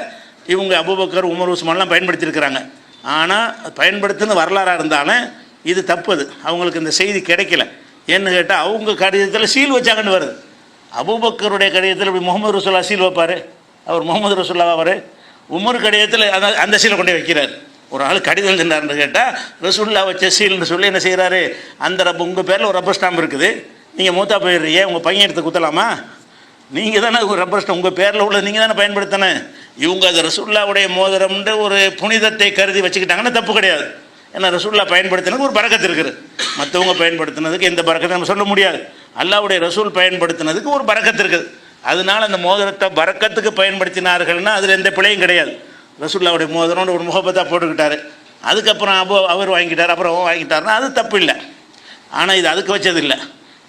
இவங்க அபூபக்கர் உமர் உஸ்மான்லாம் பயன்படுத்தியிருக்கிறாங்க. ஆனால் பயன்படுத்தின வரலாறாக இருந்தாலும் இது தப்புது அவங்களுக்கு இந்த செய்தி கிடைக்கல. ஏன்னு கேட்டால் அவங்க கடிதத்தில் சீல் வச்சாங்கன்னு வருது. அபுபக்கருடைய கடிதத்தில் இப்படி முகமது ரசூல்லா சீல் வைப்பார். அவர் முகமது ரசூல்லா அவர். உமர் கடிதத்தில் அந்த அந்த சீலை கொண்டு வைக்கிறார். ஒரு ஆள் கடிதம் எழுதினார்னு கேட்டால் ரசூல்லா வச்ச சீல்னு சொல்லி என்ன செய்கிறாரு அந்த ரப்ப உங்கள் பேரில் ஒரு ரப்பர் ஸ்டாம்ப் இருக்குது. நீங்கள் மூத்தா போயிடுறீங்க உங்கள் பையன் எடுத்து குத்தலாமா? நீங்கள் தானே ஒரு ரப்பர் ஸ்டாம்ப் உங்கள் பேரில் உள்ள நீங்கள் தானே பயன்படுத்தினேன் இவங்க அது ரசூல்லாவுடைய மோதிரம்ன்ற ஒரு புனிதத்தை கருதி வச்சுக்கிட்டாங்கன்னா தப்பு கிடையாது. ஏன்னா ரசூல்லா பயன்படுத்தினதுக்கு ஒரு பறக்கத்து இருக்குது. மற்றவங்க பயன்படுத்தினதுக்கு எந்த பறக்கத்தை நம்ம சொல்ல முடியாது. அல்லாவுடைய ரசூல் பயன்படுத்தினதுக்கு ஒரு பறக்கத்து இருக்குது. அதனால அந்த மோதிரத்தை பறக்கத்துக்கு பயன்படுத்தினார்கள்னா அதில் எந்த பிழையும் கிடையாது. ரசூல்லாவுடைய மோதிரம்னு ஒரு முகப்பத்தாக போட்டுக்கிட்டாரு. அதுக்கப்புறம் அபோ அவர் வாங்கிட்டார் அப்புறம் அவன் வாங்கிட்டாருன்னா அது தப்பு இல்லை ஆனால் இது அதுக்கு வச்சது இல்லை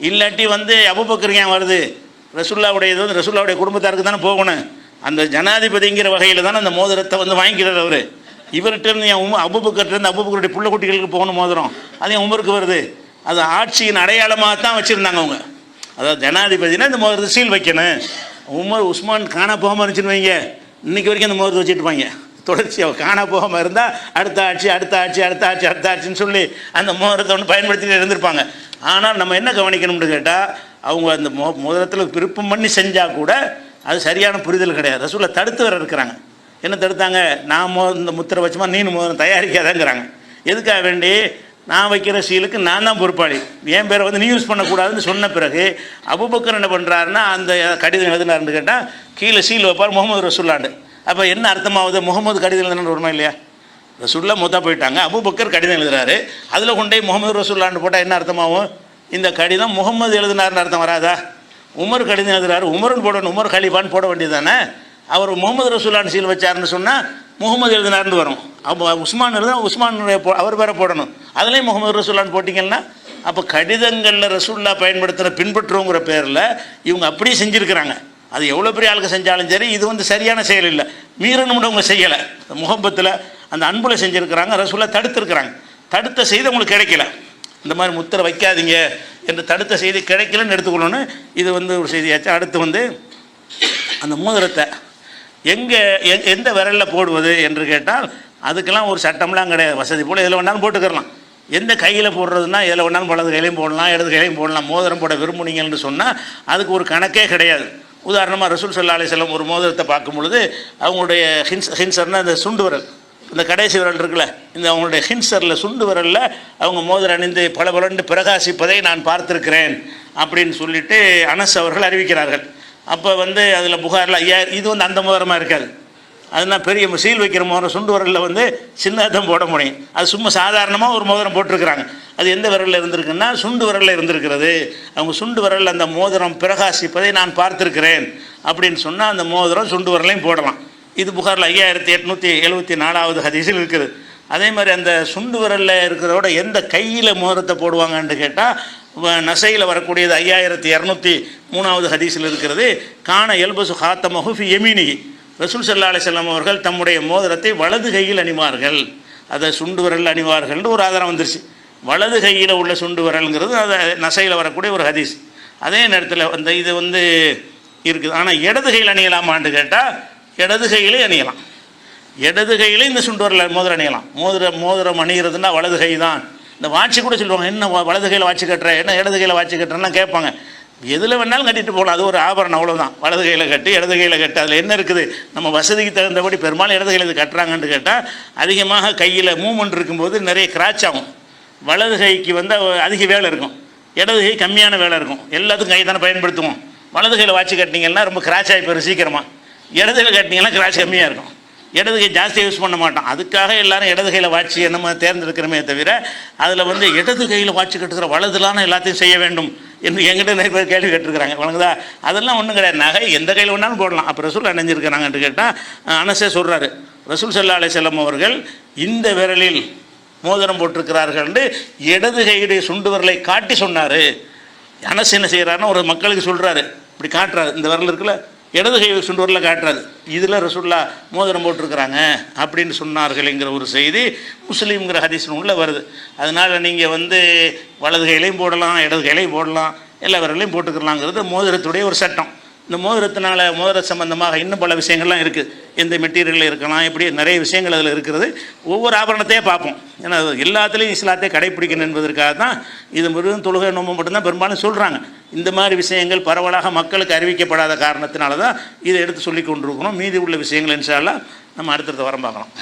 இல்லாட்டி வந்து அபுபக்கர் ஏன் வருது? ரசுல்லாவுடைய இது வந்து ரசுல்லாவுடைய குடும்பத்தாருக்கு தானே போகணும். அந்த ஜனாதிபதிங்கிற வகையில் தானே அந்த மோதிரத்தை வந்து வாங்கிக்கிறார் அவர். இவர்கிட்ட இருந்து என் உம அபுபக்கர்ட்ட இருந்து அபுபக்கருடைய புள்ள குட்டிகளுக்கு போகணும் மோதிரம். அது என் உமருக்கு வருது. அது ஆட்சியின் அடையாளமாக தான் வச்சுருந்தாங்க அவங்க. அதாவது ஜனாதிபதினா இந்த மோதிரத்தை சீல் வைக்கணும். உமர் உஸ்மான் காணா போகாமல் இருந்துச்சுன்னு வைங்க. இன்றைக்கி வரைக்கும் அந்த மோதிரத்தை வச்சுட்டு தொடர்ச்சி தொடர்ச்சியாக காணா போகாமல் இருந்தால் அடுத்த ஆட்சி அடுத்த ஆட்சி அடுத்த ஆட்சி அடுத்த ஆட்சின்னு சொல்லி அந்த மோதிரத்தை ஒன்று பயன்படுத்திட்டு இருந்திருப்பாங்க. ஆனால் நம்ம என்ன கவனிக்கணும்னு கேட்டால் அவங்க அந்த மோ மோதிரத்தில் விருப்பம் பண்ணி செஞ்சால் கூட அது சரியான புரிதல் கிடையாது. ரசூலை தடுத்து வர இருக்கிறாங்க. என்ன தடுத்தாங்க? நான் மோ இந்த முத்திரை வச்சுமா நீனு மோதிரம் தயாரிக்காதங்கிறாங்க. எதுக்காக வேண்டி? நான் வைக்கிற சீலுக்கு நான் தான் பொறுப்பாளி. என் பேரை வந்து நீ யூஸ் பண்ணக்கூடாதுன்னு சொன்ன பிறகு அபுபக்கர் என்ன பண்ணுறாருன்னா அந்த கடிதம் எழுதினார்னு கேட்டால் கீழே சீல் வைப்பார் முகமது ரசுல்லாண்டு அப்போ என்ன அர்த்தமாகுது முகமது கடிதம் எழுதுனு வருமா இல்லையா? ரசுல்லா மூத்தா போயிட்டாங்க. அபுபக்கர் கடிதம் எழுதுறாரு. அதில் கொண்டு போய் முகமது ரசுல்லாண்டு போட்டால் என்ன அர்த்தமாகும் இந்த கடிதம் முகமது எழுதினார்னு அர்த்தம் வராதா? உமர் கடிதம் எழுதுறாரு. உமருன்னு போடணும். உமர் கலிஃபான்னு போட வேண்டியது தானே? அவர் முகமது ரசூல்லான்னு சீல் வச்சாருன்னு சொன்னால் முகமது எழுதினார்னு வரும். அப்போ உஸ்மான் எழுதுனா போ அவர் பேரை போடணும். அதுலேயும் முகமது ரசூல்லான்னு போட்டிங்கன்னா அப்போ கடிதங்களில் ரசூல்லா பயன்படுத்துகிற பின்பற்றுவோங்கிற பேரில் இவங்க அப்படியே செஞ்சுருக்கிறாங்க. அது எவ்வளோ பெரிய ஆளுக்கு செஞ்சாலும் சரி இது வந்து சரியான செயல் இல்லை. மீறணும்னு அவங்க செய்யலை. முகப்பத்தில் அந்த அன்புல செஞ்சுருக்கிறாங்க ரசூல்லா தடுத்துருக்குறாங்க. தடுத்த செய்தி அவங்களுக்கு கிடைக்கல. இந்த மாதிரி முத்திரை வைக்காதீங்க என்று தடுத்த செய்தி கிடைக்கலன்னு எடுத்துக்கணும்னு இது வந்து ஒரு செய்தியாச்சு. அடுத்து வந்து அந்த மோதிரத்தை எங்கே எந்த விரலில் போடுவது என்று கேட்டால் அதுக்கெல்லாம் ஒரு சட்டம்லாம் கிடையாது. வசதி போல் எதில் வேணாலும் போட்டுக்கிறலாம். எந்த கையில் போடுறதுன்னா எதில் வேணாலும் வலது கையிலையும் போடலாம் இடது கையிலையும் போடலாம் மோதிரம் போட விரும்புனீங்கன்னு சொன்னால் அதுக்கு ஒரு கணக்கே கிடையாது. உதாரணமாக ரசூல் சல்லா அலிசல்லம் ஒரு மோதிரத்தை பார்க்கும் பொழுது அவங்களுடைய ஹின்ஸ் ஹின்சர்னா அந்த சுண்டு விரல். இந்த கடைசி விரல் இருக்குல்ல இந்த அவங்களுடைய ஹின்சரில் சுண்டு விரலில் அவங்க மோதிரம் அணிந்து பல பலண்டு பிரகாசிப்பதை நான் பார்த்துருக்கிறேன் அப்படின்னு சொல்லிட்டு அனஸ் அவர்கள் அறிவிக்கிறார்கள். அப்போ வந்து அதில் புகாரில் ஐயாயிரம் இது வந்து அந்த மோதிரமாக இருக்காது. அதுனா பெரிய சீல் வைக்கிற மோதிரம் சுண்டு விரலில் வந்து சின்னதான் போட முடியும். அது சும்மா சாதாரணமாக ஒரு மோதிரம் போட்டிருக்கிறாங்க. அது எந்த விரலில் இருந்திருக்குன்னா சுண்டு விரலில் இருந்திருக்கிறது. அவங்க சுண்டு விரலில் அந்த மோதிரம் பிரகாசிப்பதை நான் பார்த்துருக்கிறேன். அப்படின்னு சொன்னால் அந்த மோதிரம் சுண்டு விரலையும் போடலாம். இது புகாரில் ஐயாயிரத்தி எட்நூற்றி எழுபத்தி நாலாவது ஹதீஸில் இருக்குது. அதே மாதிரி அந்த சுண்டு விரலில் இருக்கிறதோட எந்த கையில் மோதிரத்தை போடுவாங்கன்னு கேட்டால் நசையில் வரக்கூடியது ஐயாயிரத்தி இரநூத்தி மூணாவது ஹதீஸில் இருக்கிறது காண எல்பசு ஹாத்தமஹு ஃபி எமினி ரசூல் சல்லா அலிசல்லாம் அவர்கள் தம்முடைய மோதிரத்தை வலது கையில் அணிவார்கள். அதை சுண்டு விரல் அணிவார்கள்னு ஒரு ஆதாரம் வந்துருச்சு. வலது கையில் உள்ள சுண்டு விரல்ங்கிறது அதை நசையில் வரக்கூடிய ஒரு ஹதீஸ். அதே நேரத்தில் அந்த இது வந்து இருக்குது. ஆனால் இடது கையில் அணியலாமான்னு கேட்டால் இடது கையிலே அணியலாம். இடது கையிலே இந்த சுண்டு விரல் மோதிரம் அணியலாம். மோதிரம் மோதிரம் அணிகிறதுனா வலது கை தான். இந்த வாட்சி கூட சொல்லுவாங்க என்ன வலது கையில் வாட்சி கட்டுற என்ன இடது கையில் வாட்சி கட்டுறேன்னா கேட்பாங்க. எதில் வேணாலும் கட்டிட்டு போகலாம் அது ஒரு ஆபரணம் அவ்வளோதான் வலது கையில் கட்டு இடது கையில் கட்டு அதில் என்ன இருக்குது? நம்ம வசதிக்கு தகுந்தபடி பெரும்பாலும் இடது கையில் இது கட்டுறாங்கன்னு கேட்டால் அதிகமாக கையில் மூமெண்ட் இருக்கும்போது நிறைய கிராச் ஆகும். வலது கைக்கு வந்து அதிக வேலை இருக்கும். இடது கை கம்மியான வேலை இருக்கும். எல்லாத்துக்கும் கை தானே பயன்படுத்துவோம். வலது கையில் வாட்சி கட்டினீங்கன்னா ரொம்ப கிராச் ஆகி போயிடும் சீக்கிரமாக இடது கையில் கட்டினீங்கன்னா கிராச் கம்மியாக இருக்கும். இடது கை ஜாஸ்தியாக யூஸ் பண்ண மாட்டோம். அதுக்காக எல்லாரும் இடது கையில் வாட்சி நம்ம தேர்ந்தெடுக்கிறோமே தவிர அதில் வந்து இடது கையில் வாட்சி கட்டுக்கிற வலதுலான எல்லாத்தையும் செய்ய வேண்டும் என்று எங்கிட்ட நிறைய பேர் கேள்வி கேட்டிருக்கிறாங்க. வணங்குதா? அதெல்லாம் ஒன்றும் கிடையாது. நகை எந்த கையில் வேணாலும் போடலாம். அப்போ ரசூல் அணைஞ்சிருக்கிறாங்கன்னு கேட்டால் அனசே சொல்கிறாரு ரசூல் செல்லா அலை செல்லம் அவர்கள் இந்த விரலில் மோதிரம் போட்டிருக்கிறார்கள் இடது கையுடைய சுண்டு விரலை காட்டி சொன்னார். அனசு என்ன செய்கிறாருன்னா ஒரு மக்களுக்கு சொல்கிறாரு இப்படி காட்டுறாரு. இந்த விரல் இருக்குல்ல இடது கை சுண்டூரில் காட்டுறது. இதில் ரசுல்லா மோதிரம் போட்டிருக்கிறாங்க அப்படின்னு சொன்னார்கள்ங்கிற ஒரு செய்தி முஸ்லீம்ங்கிற ஹதீஸின் உள்ளே வருது. அதனால் நீங்கள் வந்து வலது கையிலையும் போடலாம் இடது கையிலையும் போடலாம் எல்லா விரலையும் போட்டுக்கலாங்கிறது மோதிரத்துடைய ஒரு சட்டம். இந்த மோதிரத்தினால மோதிர சம்பந்தமாக இன்னும் பல விஷயங்கள்லாம் இருக்குது எந்த மெட்டீரியலில் இருக்கலாம் இப்படி நிறைய விஷயங்கள் அதில் இருக்கிறது ஒவ்வொரு ஆபரணத்தையே பார்ப்போம். ஏன்னா அது எல்லாத்துலேயும் இஸ்லாத்தையும் கடைப்பிடிக்கணும் என்பதற்காக தான் இது முருகன் தொழுகை நோம்பு மட்டும்தான் பெரும்பாலும் சொல்கிறாங்க இந்த மாதிரி விஷயங்கள் பரவலாக மக்களுக்கு அறிவிக்கப்படாத காரணத்தினால தான் இதை எடுத்து சொல்லி கொண்டிருக்கிறோம். மீதி உள்ள விஷயங்கள் இன்ஷா நம்ம அடுத்தடுத்த வரம் பார்க்கலாம்.